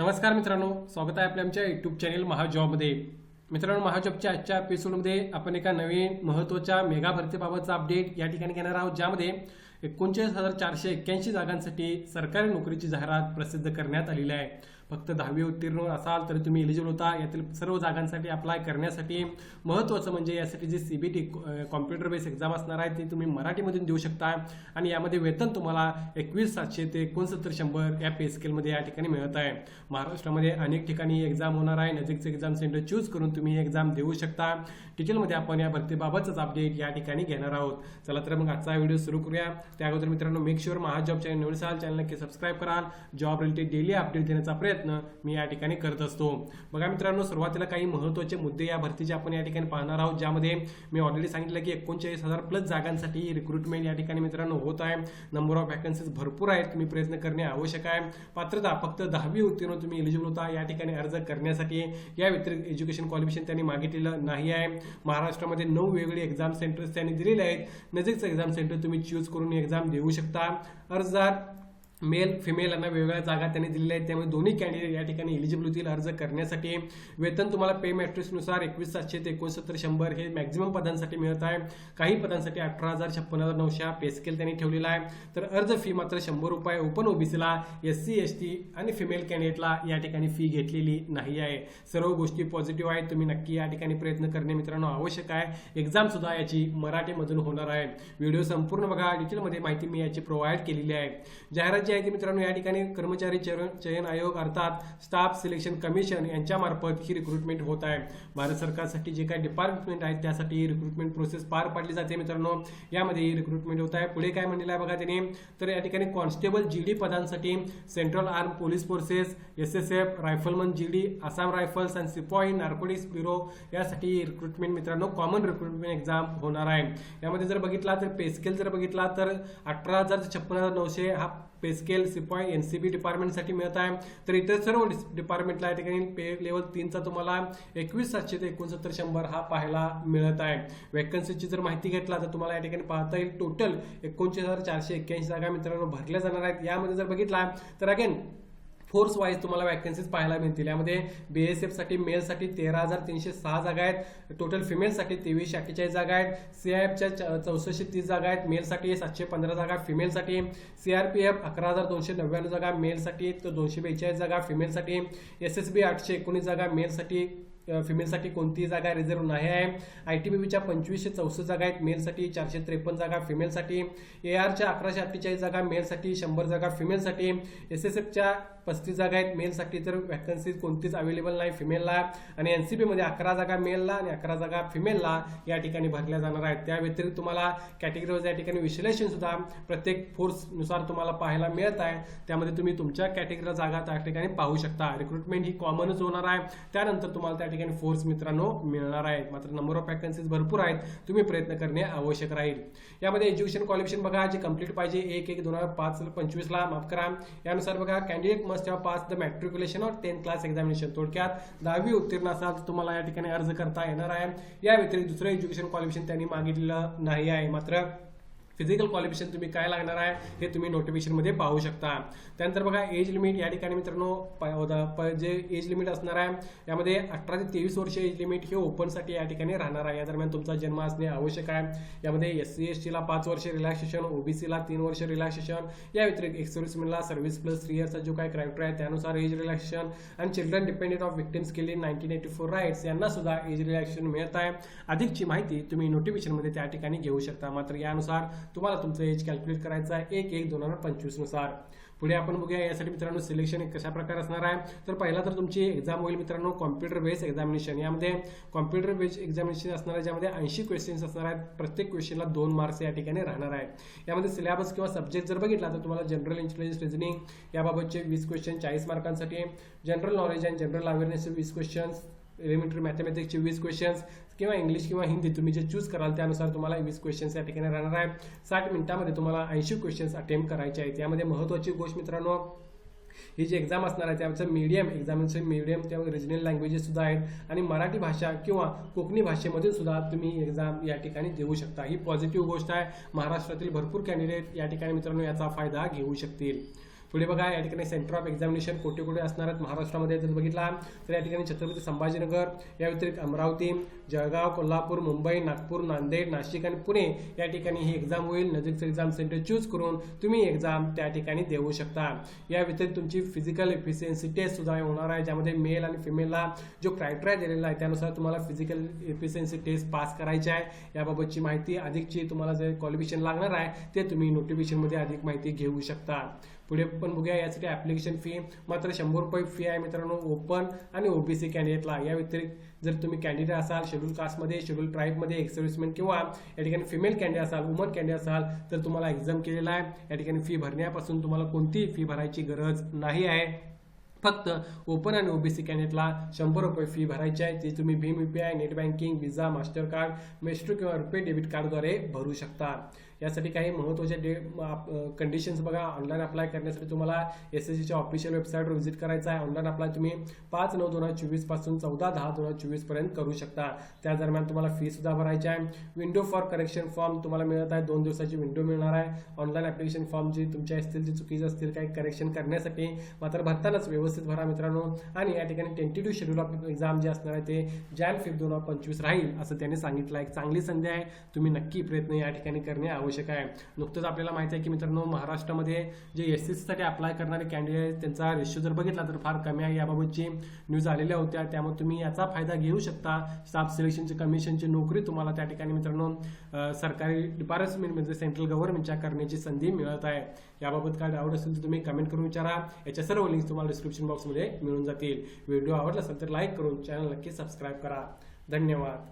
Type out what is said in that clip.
नमस्कार मित्रांनो स्वागत आहे आपल्या आमच्या युट्यूब चॅनेल महाजॉबमध्ये. मित्रांनो महाजॉबच्या आजच्या एपिसोडमध्ये आपण एका नवीन महत्त्वाच्या मेगा भरतीबाबतचा अपडेट या ठिकाणी घेणार आहोत ज्यामध्ये एकोणचाळीस हजार चारशे एक्क्याऐंशी जागांसाठी सरकारी नोकरीची जाहिरात प्रसिद्ध करण्यात आलेली आहे. फक्त दहावी उत्तीर्ण असाल तर तुम्ही एलिजिबल होता. यातील सर्व जागांसाठी अप्लाय करण्यासाठी महत्त्वाचं म्हणजे यासाठी जी C B T computer base exam असणार आहे ती तुम्ही मराठीमधून देऊ शकता. आणि यामध्ये वेतन तुम्हाला एकवीस सातशे ते एकोणसत्तर शंभर या पे स्केलमध्ये या ठिकाणी मिळत आहे. महाराष्ट्रामध्ये अनेक ठिकाणी एक्झाम होणार आहे. नजीकचे एक्झाम सेंटर चूज करून तुम्ही एक्झाम देऊ शकता. डिटेलमध्ये आपण या भरतीबाबतच अपडेट या ठिकाणी घेणार आहोत. चला तर मग आजचा व्हिडिओ सुरू करूया. त्या अगोदर मित्रांनो मेक शुअर महाजॉब चॅनल निवडसाल चॅनल नक्की सबस्क्राईब कराल. जॉब रिलेटेड डेली अपडेट देण्याचा प्रयत्न मी या ठिकाणी करत असतो. बघा मित्रांनो सुरुवातीला काही महत्त्वाचे मुद्दे या भरतीचे आपण या ठिकाणी पाहणार आहोत ज्यामध्ये मी ऑलरेडी सांगितलं की एकोणचाळीस हजार प्लस जागांसाठी रिक्रुटमेंट या ठिकाणी मित्रांनो होत आहे. नंबर ऑफ वॅकन्सीज भरपूर आहेत तुम्ही प्रयत्न करणे आवश्यक आहे. पात्रता फक्त दहावी उत्तीर्ण तुम्ही एलिजिबल होता या ठिकाणी अर्ज करण्यासाठी. या व्यतिरिक्त एज्युकेशन क्वालिफिकेशन त्यांनी मागितलेलं नाही आहे. महाराष्ट्रामध्ये नऊ वेगवेगळे एक्झाम सेंटर्स त्यांनी दिलेले आहेत. नजीकचं एक्झाम सेंटर तुम्ही चूज करून एक्झाम देऊ शकता. अर्जदार मेल फिमेल यांना वेगवेगळ्या जागा त्यांनी दिलेल्या आहेत. त्यामुळे दोन्ही कॅन्डिडेट या ठिकाणी एलिजिबल होतील अर्ज करण्यासाठी. वेतन तुम्हाला पे मॅट्रिक्सनुसार एकवीस सातशे ते एकोणसत्तर शंभर हे मॅक्झिमम पदांसाठी मिळत आहे. काही पदांसाठी अठरा हजार छप्पन हजार नऊशे हा पे स्केल त्यांनी ठेवलेला आहे. तर अर्ज फी मात्र शंभर रुपये. ओपन ओबीसीला एस सी एस टी आणि फिमेल कॅन्डिडेटला या ठिकाणी फी घेतलेली नाही आहे. सर्व गोष्टी पॉझिटिव्ह आहेत. तुम्ही नक्की या ठिकाणी प्रयत्न करणे मित्रांनो आवश्यक आहे. एक्झाम सुद्धा याची मराठीमधून होणार आहे. व्हिडिओ संपूर्ण बघा. डिटेलमध्ये माहिती मी याची प्रोव्हाइड केलेली आहे. जाहिरात जी आहे की मित्रांनो या ठिकाणी कर्मचारी चयन आयोग अर्थात स्टाफ सिलेक्शन कमिशन यांच्या मार्फत ही रिक्रुटमेंट होत आहे. भारत सरकारसाठी जे काही डिपार्टमेंट आहेत त्यासाठी रिक्रुटमेंट प्रोसेस पार पाडली जाते मित्रांनो. यामध्ये ही रिक्रुटमेंट होत आहे. पुढे काय म्हणलेलं आहे बघा त्यांनी? तर या ठिकाणी कॉन्स्टेबल जी डी पदांसाठी central arm police forces S S F rifleman G D Assam rifles and sepoy narcotics bureau यासाठी रिक्रुटमेंट मित्रांनो कॉमन रिक्रुटमेंट एक्झाम होणार आहे. यामध्ये जर बघितला तर पे स्केल जर बघितला तर अठरा हजार ते छप्पन हजार नऊशे हा pay scale sepoy N C B डिपार्टमेंटसाठी मिळत आहे. तर इतर सर्व डिपार्टमेंटला या ठिकाणी पे लेवल तीनचा तुम्हाला एकवीस सातशे ते एकोणसत्तर शंभर हा पाहायला मिळत आहे. वॅकन्सीची जर माहिती घेतला तर तुम्हाला या ठिकाणी पाहता येईल. टोटल एकोणचाळीस हजार चारशे एक्क्याऐंशी जागा मित्रांनो भरल्या जाणार आहेत. यामध्ये जर बघितला तर अगेन फोर्स वाईज तुम्हाला वॅकन्सीज पाहायला मिळतील. यामध्ये बी एस एफसाठी मेलसाठी तेरा हजार तीनशे सहा जागा आहेत. टोटल फिमेलसाठी तेवीसशे अठ्ठेचाळीस जागा आहेत. सी आय एफच्या चौसष्टशे तीस जागा आहेत. मेलसाठी सातशे पंधरा जागा फिमेलसाठी सी आर पी एफ अकरा हजार दोनशे नव्याण्णव जागा मेलसाठी तर दोनशे बेचाळीस जागा फिमेलसाठी एस एस बी आठशे एकोणीस जागा मेलसाठी फिमेलसाठी कोणतीही जागा रिझर्व्ह नाही आहे. आय टी बी बीच्या पंचवीसशे चौसष्ट जागा आहेत. मेलसाठी चारशे त्रेपन्न जागा फिमेलसाठी ए आरच्या अकराशे अठ्ठेचाळीस जागा मेलसाठी शंभर जागा फिमेलसाठी एस एस एफच्या पस्तीस जागा आहेत. मेलसाठी तर वॅकन्सीज कोणतीच अवेलेबल नाही फिमेलला आणि एन सी पीमध्ये अकरा जागा मेलला आणि अकरा जागा फिमेलला या ठिकाणी भरल्या जाणार आहेत. त्या व्यतिरिक्त तुम्हाला कॅटेगरीवर या ठिकाणी विश्लेषण सुद्धा प्रत्येक फोर्सनुसार तुम्हाला पाहायला मिळत आहे. त्यामध्ये तुम्ही तुमच्या कॅटेगरीला जागा त्या ठिकाणी पाहू शकता. रिक्रुटमेंट ही कॉमनच होणार आहे. त्यानंतर तुम्हाला त्या ठिकाणी फोर्स मित्रांनो मिळणार आहेत. मात्र नंबर ऑफ वॅकन्सीज भरपूर आहेत. तुम्ही प्रयत्न करणे आवश्यक राहील. यामध्ये एज्युकेशन क्वालिफिकेशन बघा जे कंप्लीट पाहिजे एक एक दोन हजार पाच पंचवीसला माफ करा. यानुसार बघा candidate must have pass the matriculation or tenth class examination थोडक्यात दहावी उत्तीर्ण असाल तर तुम्हाला या ठिकाणी अर्ज करता येणार आहे. या व्यतिरिक्त दुसरं एज्युकेशन क्वालिफिकेशन त्यांनी मागितलेलं नाही आहे. मात्र फिजिकल क्वालिफिकेशन तुम्ही काय लागणार आहे हे तुम्ही नोटिफिकेशनमध्ये पाहू शकता. त्यानंतर बघा एज लिमिट या ठिकाणी मित्रांनो जे एज लिमिट असणार आहे यामध्ये अठरा ते तेवीस वर्ष एज लिमिट हे ओपनसाठी या ठिकाणी राहणार आहे. या दरम्यान तुमचा जन्म असणे आवश्यक आहे. यामध्ये एस सी एस टीला पाच वर्ष रिलॅक्सेशन ओबीसीला तीन वर्ष रिलॅक्सेशन या व्यतिरिक्त एक्स सर्व्हिस प्लस थ्री इयर्सचा जो काही क्रायटेरिया आहे त्यानुसार एज रिलॅक्सेशन आणि चिल्ड्रन डिपेंडेंट ऑफ विक्टिम्स केली नाईन्टीन एटी फोर राईट्स यांना सुद्धा एज रिलॅक्सेशन मिळत आहे. अधिकची माहिती तुम्ही नोटिफिकेशनमध्ये त्या ठिकाणी घेऊ शकता. मात्र यानुसार तुम्हाला तुमचं एज कॅल्क्युलेट करायचं आहे. एक एक दोन हजार पंचवीसनुसार. पुढे आपण बघूया यासाठी मित्रांनो सिलेक्शन कशा प्रकार असणार आहे. तर पहिला तर तुमची एक्झाम होईल मित्रांनो कॉम्प्युटर बेस्ड एक्झामिनेशन यामध्ये कॉम्प्युटर बेस्ड एक्झामिनेशन असणार आहे ज्यामध्ये ऐंशी क्वेश्चन्स असणार आहेत. प्रत्येक क्वेश्चनला दोन मार्क्स या ठिकाणी राहणार आहे. यामध्ये सिलेबस किंवा सब्जेक्ट जर बघितला तर तुम्हाला जनरल इंटेलिजन्स रिझनिंग याबाबतचे वीस क्वेश्चन चाळीस मार्कांसाठी general knowledge and general awareness वीस क्वेश्चन्स एलिमेंटरी मॅथमॅटिक्सचे वीस क्वेश्चन्स किंवा इंग्लिश किंवा हिंदी तुम्ही जे चूज कराल त्यानुसार तुम्हाला वीस क्वेश्चन्स या ठिकाणी राहणार आहे. साठ मिनिटामध्ये तुम्हाला ऐंशी क्वेश्चन्स अटेम्प्ट करायचे आहेत. यामध्ये महत्त्वाची गोष्ट मित्रांनो ही जी एक्झाम असणार आहे त्याचं मीडियम एक्झामचं मीडियम त्यामध्ये रिजनल लँग्वेजेस सुद्धा आहेत आणि मराठी भाषा किंवा कोकणी भाषेमधून सुद्धा तुम्ही एक्झाम या ठिकाणी देऊ शकता. ही पॉझिटिव्ह गोष्ट आहे. महाराष्ट्रातील भरपूर कॅन्डिडेट या ठिकाणी मित्रांनो याचा फायदा घेऊ शकतील. पुढे बघा या ठिकाणी सेंटर ऑफ एक्झामिनेशन कुठे कुठे असणार आहेत महाराष्ट्रामध्ये. जर बघितला तर या ठिकाणी छत्रपती संभाजीनगर या व्यतिरिक्त अमरावती जळगाव कोल्हापूर मुंबई नागपूर नांदेड नाशिक आणि पुणे या ठिकाणी ही एक्झाम होईल. नजीकचं एक्झाम सेंटर चूज करून तुम्ही एक्झाम त्या ठिकाणी देऊ शकता. या व्यतिरिक्त तुमची फिजिकल एफिशियन्सी टेस्ट सुद्धा होणार आहे ज्यामध्ये मेल आणि फिमेलला जो क्रायटेरिया दिलेला आहे त्यानुसार तुम्हाला फिजिकल एफिशियन्सी टेस्ट पास करायची आहे. याबाबतची माहिती अधिकची तुम्हाला जे क्वालिफिकेशन लागणार आहे ते तुम्ही नोटिफिकेशनमध्ये अधिक माहिती घेऊ शकता. पुढे पण बघूया यासाठी ॲप्लिकेशन फी मात्र शंभर रुपये फी आहे मित्रांनो ओपन आणि ओबीसी कॅन्डिडेटला या व्यतिरिक्त जर तुम्ही कॅन्डिडेट असाल शेड्यूल कास्टमध्ये शेड्यूल ट्राईबमध्ये एक सर्व्हिसमॅन किंवा या ठिकाणी फिमेल कॅन्डिडेट असाल वुमन कॅन्डिडेट असाल तर तुम्हाला एक्झाम केलेला आहे. या ठिकाणी फी भरण्यापासून तुम्हाला कोणतीही फी भरायची गरज नाही आहे. फक्त ओपन आणि ओबीसी कॅन्डिडेटला शंभर रुपये फी भरायची आहे. जी तुम्ही Bhim UPI net banking Visa Mastercard Maestro किंवा रुपे डेबिट कार्डद्वारे भरू शकता. यासाठी काही महत्त्वाचे डे कंडिशन्स बघा ऑनलाईन अप्लाय करण्यासाठी तुम्हाला एस एस सीच्या ऑफिशियल वेबसाईटवर व्हिजिट करायचं आहे. ऑनलाईन अप्लाय तुम्ही पाच नऊ दोन हजार चोवीसपासून चौदा दहा दोन हजार चोवीसपर्यंत करू शकता. त्या दरम्यान तुम्हाला फी सुद्धा भरायची आहे. विंडो फॉर करेक्शन फॉर्म तुम्हाला मिळत आहे. दोन दिवसाची विंडो मिळणार आहे. ऑनलाईन ऍप्लिकेशन फॉर्म जे तुमच्या असतील जे चुकीचे असतील काही करेक्शन करण्यासाठी मात्र भरतानाच व्यवस्थित भरा मित्रांनो. आणि या ठिकाणी टेंटेटिव्ह शेड्यूल ऑफ एक्झाम जे असणार आहे ते जॅन फिफ्थ दोन हजार पंचवीस राहील असं त्यांनी सांगितलं आहे. एक चांगली संधी आहे. तुम्ही नक्की प्रयत्न या ठिकाणी करणे आवश्यक आवश्यक आहे. नुकतंच आपल्याला माहिती आहे की मित्रांनो महाराष्ट्रामध्ये जे एस सी साठी अप्लाय करणारे कॅन्डिडेट त्यांचा रेशो जर बघितला तर फार कमी आहे. याबाबतची न्यूज आलेल्या होत्या. त्यामुळे तुम्ही याचा फायदा घेऊ शकता. स्टाफ सिलेक्शनची कमिशनची नोकरी तुम्हाला त्या ठिकाणी मित्रांनो सरकारी डिपार्टमेंट म्हणजे सेंट्रल गव्हर्नमेंटच्या करण्याची संधी मिळत आहे. याबाबत काय डाऊट असेल तर तुम्ही कमेंट करून विचारा. याच्या सर्व लिंक्स तुम्हाला डिस्क्रिप्शन बॉक्समध्ये मिळून जातील. व्हिडिओ आवडला असेल तर लाईक करून चॅनल नक्की सबस्क्राईब करा. धन्यवाद.